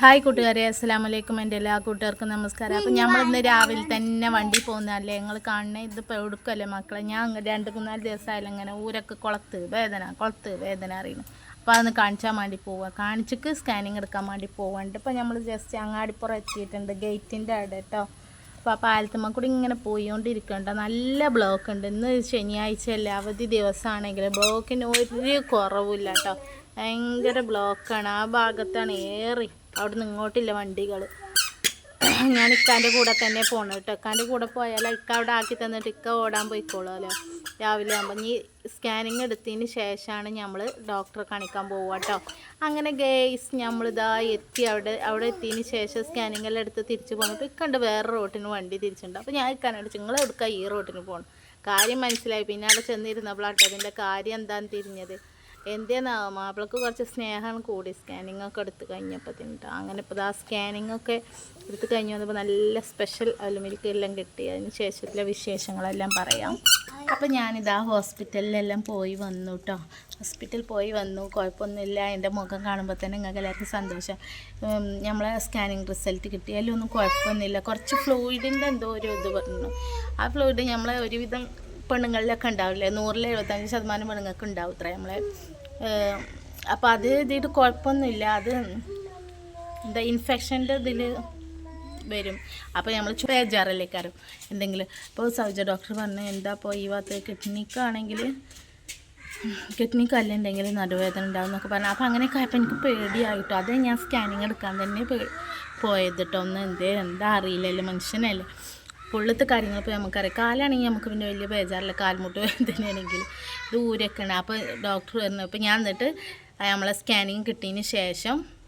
Hi കൂട്ടുകാരെ അസ്സാം വലൈക്കും എന്റെ എല്ലാ കൂട്ടുകാർക്കും നമസ്കാരം. അപ്പം നമ്മളിന്ന് രാവിലെ തന്നെ വണ്ടി പോകുന്നതല്ലേ? ഞങ്ങൾ കാണുന്നത് ഇതിപ്പോൾ എടുക്കുമല്ലേ മക്കളെ? ഞാൻ രണ്ട് മൂന്നാൽ ദിവസമായാലും ഇങ്ങനെ ഊരൊക്കെ കുളത്ത് വേദന കുളത്ത് വേദന അറിയണം അപ്പോൾ അതൊന്ന് കാണിച്ചാൽ വേണ്ടി പോവുക കാണിച്ചിട്ട് സ്കാനിങ് എടുക്കാൻ വേണ്ടി പോകാണ്ട് ഇപ്പോൾ നമ്മൾ ജസ്റ്റ് അങ്ങാടിപ്പുറം എത്തിയിട്ടുണ്ട് ഗേറ്റിന്റെ അവിടെ കേട്ടോ അപ്പോൾ ആ പാലത്തുമ്മ കൂടി ഇങ്ങനെ പോയിക്കൊണ്ടിരിക്കണ്ട നല്ല ബ്ലോക്ക് ഉണ്ട്. ഇന്ന് ശനിയാഴ്ച അല്ലേ അവധി ദിവസമാണെങ്കിൽ ബ്ലോക്കിന് ഒരു കുറവില്ല കേട്ടോ ഭയങ്കര ബ്ലോക്കാണ് ആ ഭാഗത്താണ് ഏറി. അവിടെ നിന്ന് ഇങ്ങോട്ടില്ല വണ്ടികൾ ഞാൻ ഇക്കാന്റെ കൂടെ തന്നെ പോകണം കേട്ടോ ഇക്കാന്റെ കൂടെ പോയാൽ ഇക്ക അവിടെ ആക്കി തന്നിട്ട് ഇക്ക ഓടാൻ പോയിക്കോളാമല്ലോ രാവിലെ ആകുമ്പോൾ ഇനി സ്കാനിങ് എടുത്തതിന് ശേഷമാണ് നമ്മൾ ഡോക്ടറെ കാണിക്കാൻ പോവുക കേട്ടോ അങ്ങനെ ഗേസ് നമ്മളിതാ എത്തി. അവിടെ അവിടെ എത്തിയതിന് ശേഷം സ്കാനിങ് എല്ലാം എടുത്ത് തിരിച്ച് പോകുന്നപ്പോൾ ഇക്കണ്ട് വേറെ റോട്ടിന് വണ്ടി തിരിച്ചിട്ടുണ്ട് അപ്പോൾ ഞാൻ ഇക്കാനോട് നിങ്ങൾ എടുക്കുക ഈ റോട്ടിന് പോകണം കാര്യം മനസ്സിലായി. പിന്നെ അവിടെ ചെന്നിരുന്നപ്പോഴാട്ടോ അതിന്റെ കാര്യം എന്താണെന്ന് തിരിഞ്ഞത്. എന്തേന്നാവോ മാപ്പിളക്ക് കുറച്ച് സ്നേഹമാണ് കൂടി. സ്കാനിങ് ഒക്കെ എടുത്ത് കഴിഞ്ഞപ്പോൾ തിന്നിട്ട്. അങ്ങനെ ഇപ്പോൾ ആ സ്കാനിങ് ഒക്കെ എടുത്ത് കഴിഞ്ഞ് വന്നപ്പോൾ നല്ല സ്പെഷ്യൽ അലുമിൽക്ക് എല്ലാം കിട്ടി. അതിന് ശേഷത്തിലെ വിശേഷങ്ങളെല്ലാം പറയാം. അപ്പോൾ ഞാനിതാ ഹോസ്പിറ്റലിലെല്ലാം പോയി വന്നു കേട്ടോ ഹോസ്പിറ്റലിൽ പോയി വന്നു. കുഴപ്പമൊന്നുമില്ല. എന്റെ മുഖം കാണുമ്പോൾ തന്നെ നിങ്ങൾക്ക് എല്ലാവർക്കും സന്തോഷം. നമ്മളെ സ്കാനിങ് റിസൾട്ട് കിട്ടിയാലും ഒന്നും കുഴപ്പമൊന്നുമില്ല. കുറച്ച് ഫ്ലൂയിഡിന്റെ എന്തോ ഒരു ഇത് പറഞ്ഞു ആ ഫ്ലൂയിഡ് നമ്മളെ ഒരുവിധം പെണ്ണുങ്ങളിലൊക്കെ ഉണ്ടാവില്ലേ? നൂറിൽ എഴുപത്തഞ്ച് ശതമാനം പെണ്ണുങ്ങൾക്ക് ഉണ്ടാവും ഇത്ര നമ്മളെ. അപ്പോൾ അത് ഇതിട്ട് കുഴപ്പമൊന്നുമില്ല. അത് എന്താ ഇൻഫെക്ഷന്റെ ഇതിൽ വരും. അപ്പോൾ നമ്മൾ ബേജാറില്ലേക്കാരും എന്തെങ്കിലും. ഇപ്പോൾ സൗജ ഡോക്ടർ പറഞ്ഞു എന്താ ഇപ്പോൾ ഈ ഭാഗത്ത് കിഡ്നിക്കാണെങ്കിൽ കിഡ്നി കല്ലുണ്ടെങ്കിൽ നടുവേദന ഉണ്ടാവും എന്നൊക്കെ പറഞ്ഞു. അപ്പോൾ അങ്ങനെയൊക്കെ ആയപ്പോൾ എനിക്ക് പേടിയായിട്ടോ. അത് ഞാൻ സ്കാനിങ് എടുക്കാൻ തന്നെ പോയത് കേട്ടോ ഒന്ന് എന്തേ എന്താ അറിയില്ലല്ലോ. മനുഷ്യനല്ലേ. പുള്ളത്തെ കാര്യങ്ങൾ ഇപ്പോൾ നമുക്കറിയാം. കാലാണെങ്കിൽ നമുക്ക് പിന്നെ വലിയ ബേജാറില്ല. കാൽമുട്ട് വേദനയാണെങ്കിൽ ദൂരൊക്കെയാണ് അപ്പോൾ ഡോക്ടർ പറഞ്ഞു അപ്പോൾ ഞാൻ എന്നിട്ട് നമ്മളെ സ്കാനിങ് കിട്ടിയതിന് ശേഷം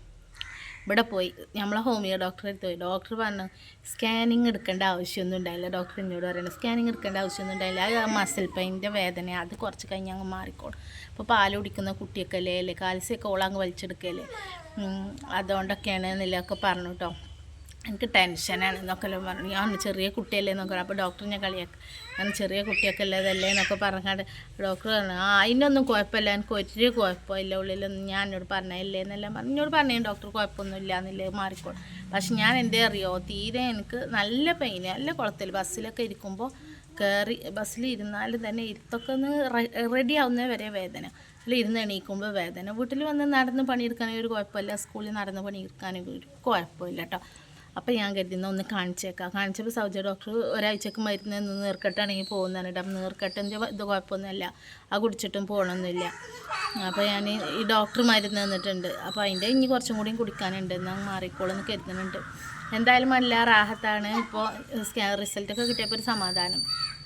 ഇവിടെ പോയി. നമ്മളെ ഹോമിയോ ഡോക്ടറെ അടുത്ത് പോയി. ഡോക്ടർ പറഞ്ഞു സ്കാനിങ് എടുക്കേണ്ട ആവശ്യമൊന്നും ഉണ്ടായില്ല. ഡോക്ടർ എന്നോട് പറയുന്നത് സ്കാനിങ് എടുക്കേണ്ട ആവശ്യമൊന്നും ഉണ്ടായില്ല. അത് മസിൽ പെയിന്റെ വേദന അത് കുറച്ച് കഴിഞ്ഞ് അങ്ങ് മാറിക്കോളും. ഇപ്പോൾ പാൽ കുടിക്കുന്ന കുട്ടിയൊക്കെ അല്ലേ? അല്ലേ? കാൽസ്യമൊക്കെ ഓളങ്ങ് വലിച്ചെടുക്കല്ലേ? അതുകൊണ്ടൊക്കെയാണ് എന്നൊക്കെ പറഞ്ഞു കേട്ടോ. എനിക്ക് ടെൻഷനാണ് എന്നൊക്കെ പറഞ്ഞു. ഞാൻ ചെറിയ കുട്ടിയല്ലേ എന്നൊക്കെ അപ്പോൾ ഡോക്ടർ ഞാൻ കളിയാക്കി. ഞാൻ ചെറിയ കുട്ടിയൊക്കെ ഉള്ളതല്ലേ എന്നൊക്കെ പറഞ്ഞാണ്ട് ഡോക്ടർ പറഞ്ഞു ആ അതിനൊന്നും കുഴപ്പമില്ല. എനിക്ക് ഒരു കുഴപ്പമില്ല. ഉള്ളിലൊന്നും ഞാൻ എന്നോട് പറഞ്ഞില്ലേ എന്നെല്ലാം പറഞ്ഞു. എന്നോട് പറഞ്ഞു ഡോക്ടർ കുഴപ്പമൊന്നും ഇല്ല എന്നില്ലേ മാറിക്കോളും. പക്ഷെ ഞാൻ എന്തേ അറിയോ തീരെ എനിക്ക് നല്ല പെയിന് നല്ല കുളത്തിൽ. ബസ്സിലൊക്കെ ഇരിക്കുമ്പോൾ കയറി ബസ്സിൽ ഇരുന്നാലും തന്നെ ഇരുത്തൊക്കെ ഒന്ന് റെഡി ആവുന്ന വരെ വേദന. അല്ല ഇരുന്ന് എണീക്കുമ്പോൾ വേദന. വീട്ടിൽ വന്ന് നടന്ന് പണിയെടുക്കാനൊരു കുഴപ്പമില്ല. സ്കൂളിൽ നടന്ന് പണിയെടുക്കാനൊരു കുഴപ്പമില്ല കേട്ടോ അപ്പോൾ ഞാൻ കരുതുന്ന ഒന്ന് കാണിച്ചേക്കാം. കാണിച്ചപ്പോൾ സൗജ ഡോക്ടർ ഒരാഴ്ചക്ക് മരുന്ന് നീർക്കെട്ടാണെങ്കിൽ പോകുന്നതാണ് അപ്പം നീർക്കെട്ടിന്റെ ഇത് കുഴപ്പമൊന്നുമില്ല. ആ കുടിച്ചിട്ടും പോകണമെന്നില്ല അപ്പോൾ ഞാൻ ഈ ഡോക്ടർ മരുന്ന് തന്നിട്ടുണ്ട്. അപ്പോൾ അതിന്റെ ഇനി കുറച്ചും കൂടിയും കുടിക്കാനുണ്ട്. എന്നാൽ മാറിക്കോളെന്ന് കരുതുന്നുണ്ട്. എന്തായാലും നല്ല റാഹത്താണ് ഇപ്പോൾ റിസൾട്ടൊക്കെ കിട്ടിയപ്പോൾ ഒരു സമാധാനം.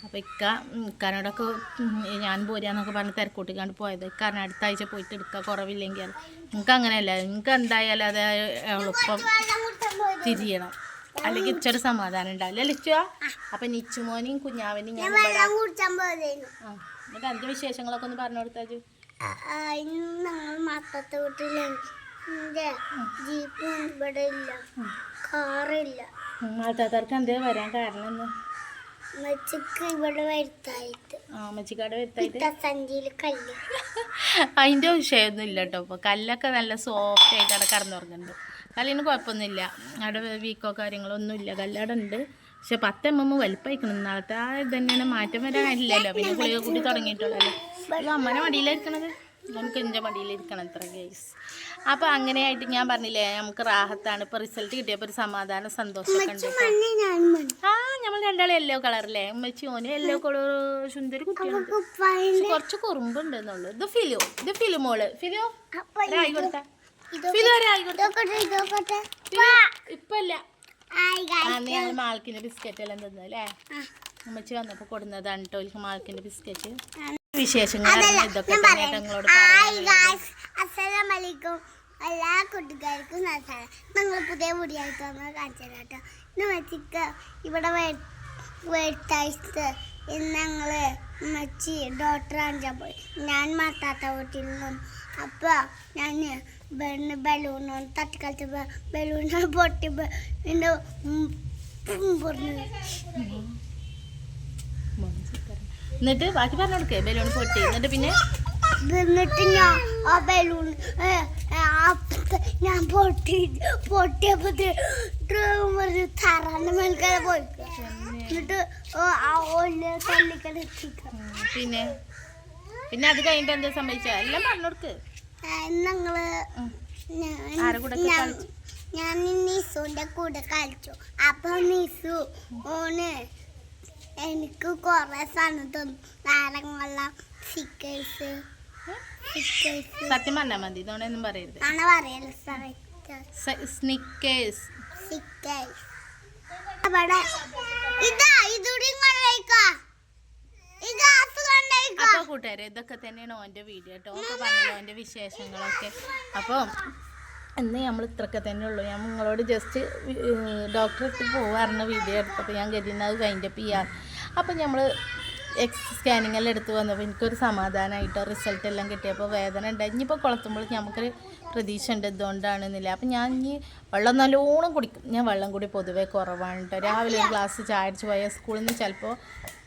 അപ്പോൾ ഇക്ക ഇക്കാനോടൊക്കെ ഞാൻ പോരാന്നൊക്കെ പറഞ്ഞ് തിരക്കൂട്ടിക്കാണ്ട് പോയത്. കാരണം അടുത്ത ആഴ്ച പോയിട്ട് എടുക്കുക കുറവില്ലെങ്കിൽ. നിങ്ങൾക്ക് അങ്ങനെയല്ല. നിങ്ങൾക്ക് എന്തായാലും അത് എളുപ്പം. തിരിയണം. അല്ലെങ്കിൽ ഇച്ചൊരു സമാധാനം ഉണ്ടാവില്ല. ലിച്ചുവാ? അപ്പം നിച്ചുമോനെയും കുഞ്ഞാവിനെയും ഞാൻ എന്നിട്ട് അതിന്റെ വിശേഷങ്ങളൊക്കെ ഒന്ന് പറഞ്ഞു കൊടുത്താജു ഇന്ന് ഞങ്ങൾ മത്തത്തെ വീട്ടിലാണ്. എന്റെ ജീപ്പ് ഇവിടെ ഇല്ല. കാറില്ല എന്തേ വരാൻ കാരണം എന്ന് മച്ചക്ക് ഇവിടെ വരുത്തായിട്ട് ആ അമ്മച്ചിക്കാട് വരുത്തായിട്ട് സഞ്ചിയിൽ കല്ല് അതിന്റെ വിഷയമൊന്നും ഇല്ല കേട്ടോ. ഇപ്പോൾ കല്ലൊക്കെ നല്ല സോഫ്റ്റ് ആയിട്ട് കടന്നുറങ്ങുന്നത് കല്ലിന് കുഴപ്പമൊന്നുമില്ല. അവിടെ വീക്കോ കാര്യങ്ങളോ ഒന്നുമില്ല. കല്ലവിടെ ഉണ്ട് പക്ഷെ പത്ത് എം എം വലിപ്പമായിക്കണം നാളത്തെ ആ ഇത് തന്നെയാണ് മാറ്റം വരാനില്ലല്ലോ. പിന്നെ ഗുളിക കൂടി തുടങ്ങിയിട്ടുള്ളല്ലോ ഇത് അമ്മനെ മടിയിലിരിക്കണത് നമുക്ക് എന്റെ മടിയിലിരിക്കണം അത്ര കേസ് അപ്പോൾ അങ്ങനെയായിട്ട് ഞാൻ പറഞ്ഞില്ലേ നമുക്ക് റാഹത്താണ്. ഇപ്പോൾ റിസൾട്ട് കിട്ടിയപ്പോൾ ഒരു സമാധാനം സന്തോഷം ഉണ്ട് ആ നമ്മൾ രണ്ടാളും യെല്ലോ കളറല്ലേ ഉമ്മച്ചി ഓന് യെല്ലോ കളർ സുന്ദരി കുട്ടിയാണ്. കുപ്പായ പക്ഷെ കുറച്ച് കുറുമ്പുണ്ടെന്നുള്ളു ഇത് ഫിലു ഇത് ഫിലു മോൾ ഫിലു ഒരായി കൊടുത്ത. ഇപ്പല്ല. മാൾക്കിന്റെ ബിസ്ക്കറ്റ് എല്ലാം തന്നു അല്ലേ? ഉമ്മച്ചി വന്നപ്പോ കൊടുന്നതാണ് കേട്ടോ എനിക്ക് മാൾക്കിന്റെ ബിസ്ക്കറ്റ്. വിശേഷങ്ങൾ ഇതൊക്കെ. നിങ്ങളോട് ഹായ് പറയാനുള്ളത്. അസ്സലാമു അലൈക്കും. എല്ലാ കൂട്ടുകാർക്കും നമസ്കാരം. ഞങ്ങൾ പുതിയ മുടിയായിട്ട് വന്ന് കാണിച്ചു കേട്ടോ ഇന്ന് മച്ചിക്ക് ഇവിടെ വെട്ടാഴ്ച ഇന്ന് ഞങ്ങൾ മച്ചി ഡോക്ടർ കാണിച്ചാൽ പോയി ഞാൻ മാത്താത്ത വീട്ടിൽ നിന്നും അപ്പോൾ ഞാൻ ബെണ്ണ് ബലൂണും തട്ടിക്കളിച്ചപ്പോൾ ബലൂണ് പൊട്ടി പിന്നെ പറഞ്ഞു എന്നിട്ട് ബാക്കി പറഞ്ഞു കൊടുക്കേ ബലൂൺ പൊട്ടി. എന്നിട്ട് പിന്നെ? എന്നിട്ട് ഞാൻ ആ ബലൂൺ ഞാൻ പൊട്ടി പൊട്ടിയപ്പോ ഒരു തറാന്റെ മേൽക്കാതെ പോയി. എന്നിട്ട് ആ ഓൽ തള്ളിക്കട പിന്നെ? പിന്നെ അത് കഴിഞ്ഞിട്ട് എന്താ സംഭവിച്ച? എല്ലാം പറഞ്ഞു കൊടുക്ക് ഞാൻ- നിസുന്റെ കൂടെ കളിച്ചു. അപ്പൊ നിസു ഓന് എനിക്ക് കൊറേ സാധനം തന്നു. നാരങ്ങവെള്ളം സിക്കേഴ്സ് സത്യം പറഞ്ഞാൽ മതി ഇതോടൊന്നും പറയരുത്. സ്നിക്കേഴ്സ് സിക്കേഴ്സ് അവിടെ ഇതാ ഇതൂടി കൊണ്ടേക്കോ ഈ ഗ്ലാസ് കൂട്ടുകാരെ ഇതൊക്കെ തന്നെയാണ് ഓന്റെ വീഡിയോ കേട്ടോ ഒക്കെ പറഞ്ഞു ഓന്റെ വിശേഷങ്ങളൊക്കെ. അപ്പോൾ ഇന്ന് നമ്മൾ ഇത്രയൊക്കെ തന്നെ ഉള്ളൂ. ഞാൻ നിങ്ങളോട് ജസ്റ്റ് ഡോക്ടറെ അടുത്ത് പോകാറുണ്ട് വീഡിയോ എടുത്തപ്പോൾ ഞാൻ കരുതുന്നത് കഴിഞ്ഞപ്പോൾ ഈ അപ്പോൾ നമ്മൾ എക്സ് സ്കാനിങ് എല്ലാം എടുത്ത് വന്നപ്പോൾ എനിക്കൊരു സമാധാനമായിട്ടോ റിസൾട്ട് എല്ലാം കിട്ടിയപ്പോൾ വേദന ഉണ്ടായി. ഇനിയിപ്പോൾ കുളത്തുമ്പോൾ നമുക്കൊരു പ്രതീക്ഷ ഉണ്ട് ഇതുകൊണ്ടാണെന്നില്ല. അപ്പം ഞാൻ ഇനി വെള്ളം നല്ലോണം കുടിക്കും. ഞാൻ വെള്ളം കൂടി പൊതുവേ കുറവാണ് കേട്ടോ രാവിലെ ഒരു ഗ്ലാസ് ചായ അടിച്ച് പോയാൽ സ്കൂളിൽ നിന്ന് ചിലപ്പോൾ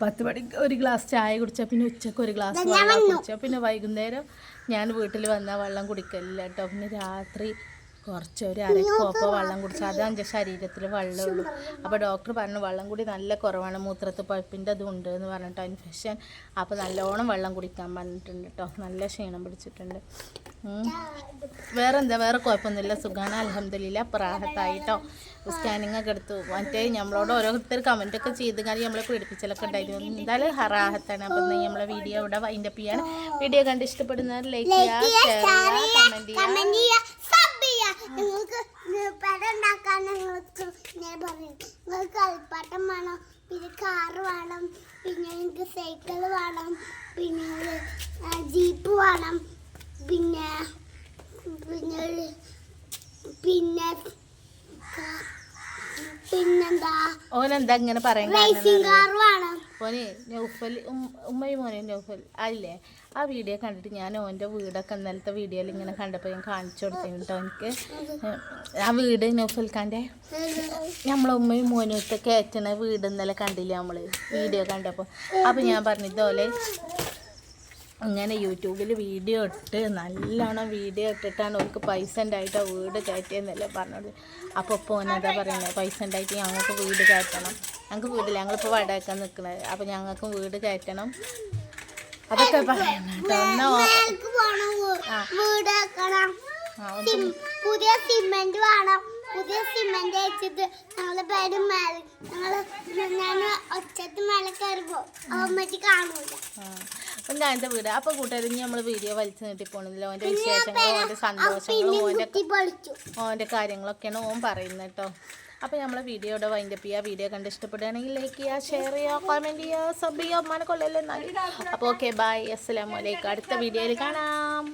പത്ത് മണിക്ക് ഒരു ഗ്ലാസ് ചായ കുടിച്ചാൽ പിന്നെ ഉച്ചയ്ക്ക് ഒരു ഗ്ലാസ് വെള്ളം കുടിച്ചാൽ പിന്നെ വൈകുന്നേരം ഞാൻ വീട്ടിൽ വന്നാൽ വെള്ളം കുടിക്കലില്ല കേട്ടോ പിന്നെ രാത്രി കുറച്ച് ഒരു അര കോപ്പ വെള്ളം കുടിച്ചാൽ അത് എന്റെ ശരീരത്തിൽ വെള്ളമുള്ളൂ. അപ്പോൾ ഡോക്ടർ പറഞ്ഞു വെള്ളം കൂടി നല്ല കുറവാണ് മൂത്രത്തിൽ പഴുപ്പിന്റെ അതുണ്ട് എന്ന് പറഞ്ഞിട്ടോ ഇൻഫെക്ഷൻ. അപ്പോൾ നല്ലോണം വെള്ളം കുടിക്കാൻ പറഞ്ഞിട്ടുണ്ട് കേട്ടോ നല്ല ക്ഷീണം പിടിച്ചിട്ടുണ്ട്. വേറെ എന്താ വേറെ കുഴപ്പമൊന്നുമില്ല. സുഖാണ്. അലഹമില്ല പ്രാഹത്തായിട്ടോ സ്കാനിങ് ഒക്കെ എടുത്തു. മറ്റേ നമ്മളോട് ഓരോരുത്തർ കമന്റ് ഒക്കെ ചെയ്ത് കാര്യം നമ്മളെ പീഡിപ്പിച്ചലൊക്കെ ഉണ്ടായിരുന്നു. എന്തായാലും ഹറാഹത്താണ് അപ്പം നീ നമ്മളെ വീഡിയോ ഇവിടെ വൈൻഡപ്പ് ചെയ്യാണ് വീഡിയോ കണ്ട് ഇഷ്ടപ്പെടുന്നവർ ലൈക്ക് ചെയ്യുക ഷെയർ ചെയ്യുക കമന്റ് ചെയ്യുക കമന്റ് ചെയ്യുക സബ് ചെയ്യുക നിങ്ങൾക്ക് പെട ഉണ്ടാക്കാൻ നിങ്ങൾക്ക് ഞാൻ പറയും നിങ്ങൾക്ക് കളിപ്പാട്ടം വേണം പിന്നെ കാറ് വേണം പിന്നെ നിങ്ങൾക്ക് സൈക്കിൾ വേണം പിന്നെ ജീപ്പ് വേണം പിന്നെ പിന്നെ പിന്നെ പിന്നെന്താ? ഓനെന്താ ഇങ്ങനെ പറയാൻ റേസിംഗ് കാർ വേണം. ഓന് നൗഫൽ ഉമ്മയും മോനെ നൗഫൽ അല്ലേ? ആ വീഡിയോ കണ്ടിട്ട് ഞാൻ ഓന്റെ വീടൊക്കെ ഇന്നലത്തെ വീഡിയോയിൽ ഇങ്ങനെ കണ്ടപ്പോൾ ഞാൻ കാണിച്ചു കൊടുത്തിരുന്നു കേട്ടോ എനിക്ക്. ആ വീട് നൗഫൽ ഖാന്റെ നമ്മളെ ഉമ്മയും മോനൊക്കെ കയറ്റണ വീട് ഇന്നലെ കണ്ടില്ല നമ്മൾ വീഡിയോ കണ്ടപ്പോൾ അപ്പോൾ ഞാൻ പറഞ്ഞു ഇതുപോലെ ഇങ്ങനെ യൂട്യൂബിൽ വീഡിയോ ഇട്ട് നല്ലോണം വീഡിയോ ഇട്ടിട്ടാണ് അവർക്ക് പൈസ ഉണ്ടായിട്ട് ആ വീട് കയറ്റിയെന്നല്ലേ പറഞ്ഞത്. അപ്പോൾ ഇപ്പോൾ ഓനെന്താ പറയുന്നത് പൈസ ഉണ്ടായിട്ട് ഞങ്ങൾക്ക് വീട് കയറ്റണം. ഞങ്ങൾക്ക് വീടില്ല. ഞങ്ങളിപ്പോൾ വടക്കാൻ നിൽക്കുന്നത് അപ്പോൾ ഞങ്ങൾക്ക് വീട് കയറ്റണം. അതൊക്കെ പുതിയ സിമെന്റ് വേണം. പുതിയ സിമെന്റ് അയച്ചിട്ട് ഞങ്ങൾ പേരും മേല ഞങ്ങൾ ഞാൻ ഒച്ചത്ത് മേല കയറുമ്പോ അമ്മച്ചി കാണൂല. അപ്പം ഞാനത്തെ വീട് അപ്പൊ കൂട്ടുകാരി നമ്മൾ വീഡിയോ വലിച്ചു നീട്ടി പോണില്ല ഓന്റെ വിശേഷങ്ങളും ഓന്റെ സന്തോഷങ്ങളും ഓന്റെ ഓന്റെ കാര്യങ്ങളൊക്കെയാണ് ഓൻ പറയുന്നത് കേട്ടോ അപ്പോൾ നമ്മളെ വീഡിയോയുടെ വൈൻഡപ്പ് ചെയ്യുക വീഡിയോ കണ്ട് ഇഷ്ടപ്പെടുകയാണെങ്കിൽ ലൈക്ക് ചെയ്യുക ഷെയർ ചെയ്യുക കമന്റ് ചെയ്യുക സബ് ചെയ്യുക അമ്മാനെ എന്നാൽ അപ്പോൾ ഓക്കെ ബൈ അസ്സലാമലൈക്കും അടുത്ത വീഡിയോയിൽ കാണാം.